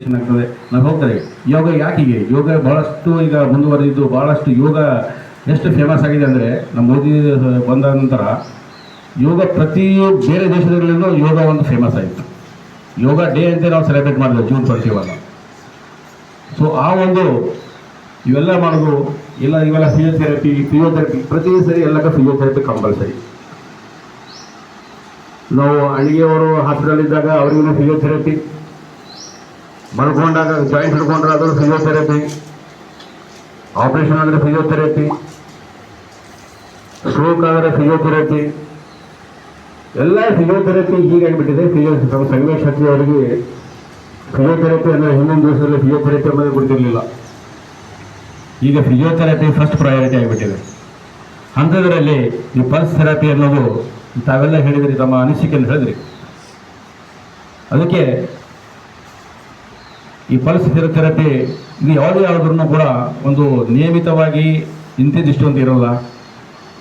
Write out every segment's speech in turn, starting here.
ಆಗ್ತದೆ ನಾವು ಹೋಗ್ತಾರೆ ಯೋಗ ಯಾಕಿಗೆ ಯೋಗ ಬಹಳಷ್ಟು ಈಗ ಮುಂದುವರೆದಿದ್ದು ಬಹಳಷ್ಟು ಯೋಗ ಎಷ್ಟು ಫೇಮಸ್ ಆಗಿದೆ ಅಂದರೆ ನಮ್ಮ ಮೋದಿ ಬಂದ ನಂತರ ಯೋಗ ಪ್ರತಿ ಬೇರೆ ದೇಶಗಳಲ್ಲೂ ಯೋಗ ಒಂದು ಫೇಮಸ್ ಆಯಿತು ಯೋಗ ಡೇ ಅಂತ ನಾವು ಸೆಲೆಬ್ರೇಟ್ ಮಾಡಿದ್ವಿ ಜೂನ್ ಟ್ವೆಂಟಿ ಒನ್ ಸೊ ಆ ಒಂದು ಇವೆಲ್ಲ ಮಾಡೋದು ಇಲ್ಲ ಇವೆಲ್ಲ ಫಿಸಿಯೋಥೆರಪಿ ಫಿಸಿಯೋಥೆರಪಿ ಪ್ರತಿ ಸರಿ ಎಲ್ಲಕ್ಕೂ ಫಿಸಿಯೋಥೆರಪಿ ಕಂಪಲ್ಸರಿ ನಾವು ಅಣಿಗೆಯವರು ಹಾಸ್ಪಿಟಲ್ ಇದ್ದಾಗ ಅವ್ರಿಗೂ ಫಿಸಿಯೋಥೆರಪಿ ಮಲ್ಕೊಂಡಾಗ ಜಾಯಿಂಟ್ ಹಿಡ್ಕೊಂಡ್ರೆ ಅದು ಫಿಸಿಯೋಥೆರಪಿ ಆಪರೇಷನ್ ಆದರೆ ಫಿಸಿಯೋಥೆರಪಿ ಸ್ಟ್ರೋಕ್ ಆದರೆ ಫಿಸಿಯೋಥೆರಪಿ ಎಲ್ಲ ಫಿಸಿಯೋಥೆರಪಿ ಹೀಗಾಗಿಬಿಟ್ಟಿದೆ ಫಿಸಿಯೋ ನಮ್ಮ ಸಂಗಮೇಶ್ ಶೆಟ್ಟಿ ಅವರಿಗೆ ಫಿಸಿಯೋಥೆರಪಿ ಅಂದರೆ ಹಿಂದಿನ ದಿವಸದಲ್ಲಿ ಫಿಸಿಯೋಥೆರಪಿ ಅನ್ನೋದು ಗೊತ್ತಿರಲಿಲ್ಲ ಈಗ ಫಿಸಿಯೋಥೆರಪಿ ಫಸ್ಟ್ ಪ್ರಯಾರಿಟಿ ಆಗಿಬಿಟ್ಟಿದೆ. ಅಂಥದ್ರಲ್ಲಿ ಈ ಪಲ್ಸ್ ಥೆರಪಿ ಅನ್ನೋದು, ತಾವೆಲ್ಲ ಹೇಳಿದ್ರಿ, ತಮ್ಮ ಅನಿಸಿಕೆಯನ್ನು ಹೇಳಿದ್ರಿ. ಅದಕ್ಕೆ ಈ ಪಲ್ಸ್ ಥೆರಪಿ ಇದು ಯಾವುದೇ ಯಾವುದ್ರೂ ಕೂಡ ಒಂದು ನಿಯಮಿತವಾಗಿ ಇಂತಿದಿಷ್ಟು ಅಂತ ಇರೋಲ್ಲ.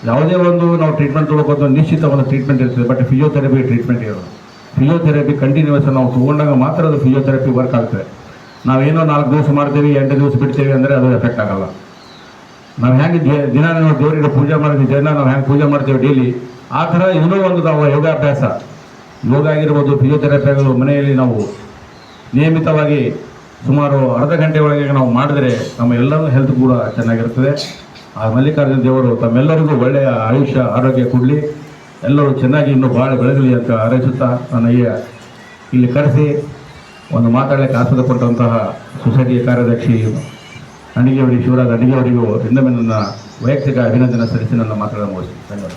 ಯಾವುದೇ ಒಂದು ನಾವು ಟ್ರೀಟ್ಮೆಂಟ್ ತೊಗೊಳಕ್ಕೆ ಒಂದು ನಿಶ್ಚಿತ ಒಂದು ಟ್ರೀಟ್ಮೆಂಟ್ ಇರ್ತದೆ ಬಟ್ ಫಿಸಿಯೋಥೆರಪಿ ಟ್ರೀಟ್ಮೆಂಟ್ ಇರೋಲ್ಲ. ಫಿಸಿಯೋಥೆರಪಿ ಕಂಟಿನ್ಯೂಸ್ ನಾವು ತೊಗೊಂಡಾಗ ಮಾತ್ರ ಅದು ಫಿಸಿಯೋಥೆರಪಿ ವರ್ಕ್ ಆಗ್ತದೆ. ನಾವೇನೋ ನಾಲ್ಕು ದಿವಸ ಮಾಡ್ತೀವಿ, ಎಂಟು ದಿವಸ ಬಿಡ್ತೀವಿ ಅಂದರೆ ಅದು ಎಫೆಕ್ಟ್ ಆಗಲ್ಲ. ನಾವು ಹೆಂಗೆ ದಿನ ನಾವು ದೇವರಿಗೆ ಪೂಜೆ ಮಾಡ್ತೀವಿ ದಿನ ನಾವು ಹೆಂಗೆ ಪೂಜೆ ಮಾಡ್ತೀವಿ ಡೈಲಿ ಆ ಥರ ಇನ್ನೂ ಒಂದು ನಾವು ಯೋಗಾಭ್ಯಾಸ. ಯೋಗ ಆಗಿರ್ಬೋದು ಫಿಸಿಯೋಥೆರಪಿ ಆಗಿರ್ಬೋದು, ಮನೆಯಲ್ಲಿ ನಾವು ನಿಯಮಿತವಾಗಿ ಸುಮಾರು ಅರ್ಧ ಗಂಟೆ ಒಳಗೆ ನಾವು ಮಾಡಿದರೆ ನಮ್ಮ ಎಲ್ಲರ ಹೆಲ್ತ್ ಕೂಡ ಚೆನ್ನಾಗಿರ್ತದೆ. ಆ ಮಲ್ಲಿಕಾರ್ಜುನ ದೇವರು ತಮ್ಮೆಲ್ಲರಿಗೂ ಒಳ್ಳೆಯ ಆಯುಷ್ಯ, ಆರೋಗ್ಯ ಕೊಡಲಿ. ಎಲ್ಲರೂ ಚೆನ್ನಾಗಿ ಇನ್ನೂ ಭಾಳ ಬೆಳಗಲಿ ಅಂತ ಹಾರೈಸುತ್ತಾ ನನಗೆ ಇಲ್ಲಿ ಕರೆಸಿ ಒಂದು ಮಾತಾಡಲಿಕ್ಕೆ ಆಸ್ಪದ ಕೊಟ್ಟಂತಹ ಸೊಸೈಟಿಯ ಕಾರ್ಯದರ್ಶಿ ಅವರಿ ಶಿವರಾಜ್ ಅಣಿಗೆಯವರಿಗೂ ಇನ್ನೊಮ್ಮೆ ನನ್ನ ವೈಯಕ್ತಿಕ ಅಭಿನಂದನೆ ಸಲ್ಲಿಸಿ ನನ್ನ ಮಾತುಗಳನ್ನು ಮುಗಿಸ್ತೀನಿ. ಧನ್ಯವಾದ.